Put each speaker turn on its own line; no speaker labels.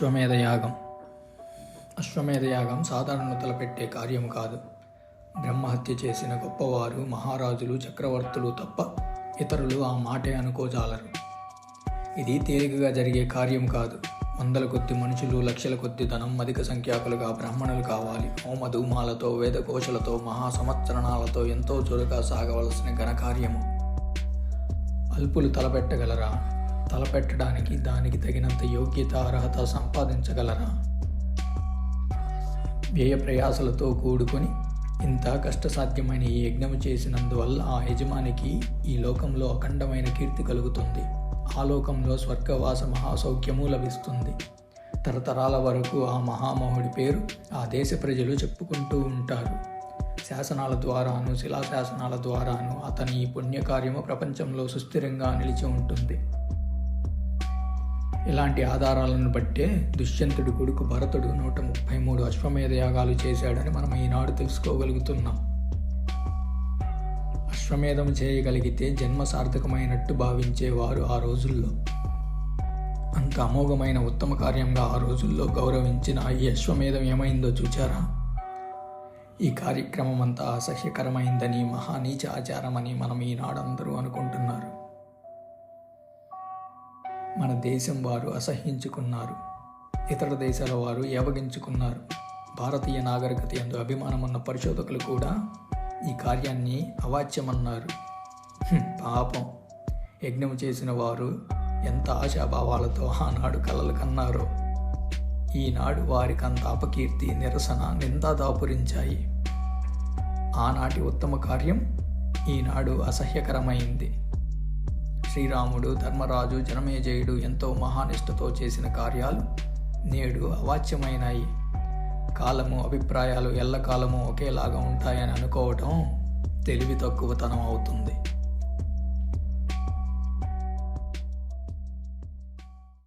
అశ్వమేధ యాగం. అశ్వమేధ యాగం సాధారణ తలపెట్టే కార్యం కాదు. బ్రహ్మహత్య చేసిన గొప్పవారు మహారాజులు చక్రవర్తులు తప్ప ఇతరులు ఆ మాటే అనుకోజాలరు. ఇది తేలికగా జరిగే కార్యం కాదు. వందల కొద్ది మనుషులు లక్షల కొద్ది ధనం అధిక సంఖ్యాకులుగా బ్రాహ్మణులు కావాలి. హోమధూమాలతో వేదకోశలతో మహా సంవత్సరణాలతో ఎంతో చురుగా సాగవలసిన ఘనకార్యము. అల్పులు తలపెట్టగలరా? తలపెట్టడానికి దానికి తగినంత యోగ్యత అర్హత సంపాదించగలరా? వ్యయ ప్రయాసలతో కూడుకొని ఇంత కష్టసాధ్యమైన ఈ యజ్ఞము చేసినందువల్ల ఆ యజమానికి ఈ లోకంలో అఖండమైన కీర్తి కలుగుతుంది. ఆ లోకంలో స్వర్గవాస మహాసౌఖ్యము లభిస్తుంది. తరతరాల వరకు ఆ మహామహుడి పేరు ఆ దేశ ప్రజలు చెప్పుకుంటూ ఉంటారు. శాసనాల ద్వారాను శిలాశాసనాల ద్వారాను అతని ఈ పుణ్యకార్యము ప్రపంచంలో సుస్థిరంగా నిలిచి ఉంటుంది. ఇలాంటి ఆధారాలను బట్టే దుష్యంతుడి కొడుకు భరతుడు నూట ముప్పై మూడు అశ్వమేధ యాగాలు చేశాడని మనం ఈనాడు తెలుసుకోగలుగుతున్నాం. అశ్వమేధం చేయగలిగితే జన్మ సార్థకమైనట్టు భావించేవారు ఆ రోజుల్లో. అంత అమోఘమైన ఉత్తమ కార్యంగా ఆ రోజుల్లో గౌరవించిన ఈ అశ్వమేధం ఏమైందో చూచారా? ఈ కార్యక్రమం అంతా అసహ్యకరమైందని మహానీచ ఆచారమని మనం ఈనాడందరూ అనుకుంటున్నారు. మన దేశం వారు అసహ్యించుకున్నారు. ఇతర దేశాల వారు ఏవగించుకున్నారు. భారతీయ నాగరికత ఎందు అభిమానమున్న పరిశోధకులు కూడా ఈ కార్యాన్ని అవాచ్యమన్నారు. పాపం. యజ్ఞం చేసిన వారు ఎంత ఆశాభావాలతో ఆనాడు కలలు కన్నారో. ఈనాడు వారికంత అపకీర్తి నిరసన నిందా దాపురించాయి. ఆనాటి ఉత్తమ కార్యం ఈనాడు అసహ్యకరమైంది. శ్రీరాముడు ధర్మరాజు జనమేజయుడు ఎంతో మహానిష్టతో చేసిన కార్యాలు నేడు అవాచ్యమైనాయి. కాలము అభిప్రాయాలు ఎల్లకాలము ఒకేలాగా ఉంటాయని అనుకోవటం తెలివి తక్కువతనం అవుతుంది.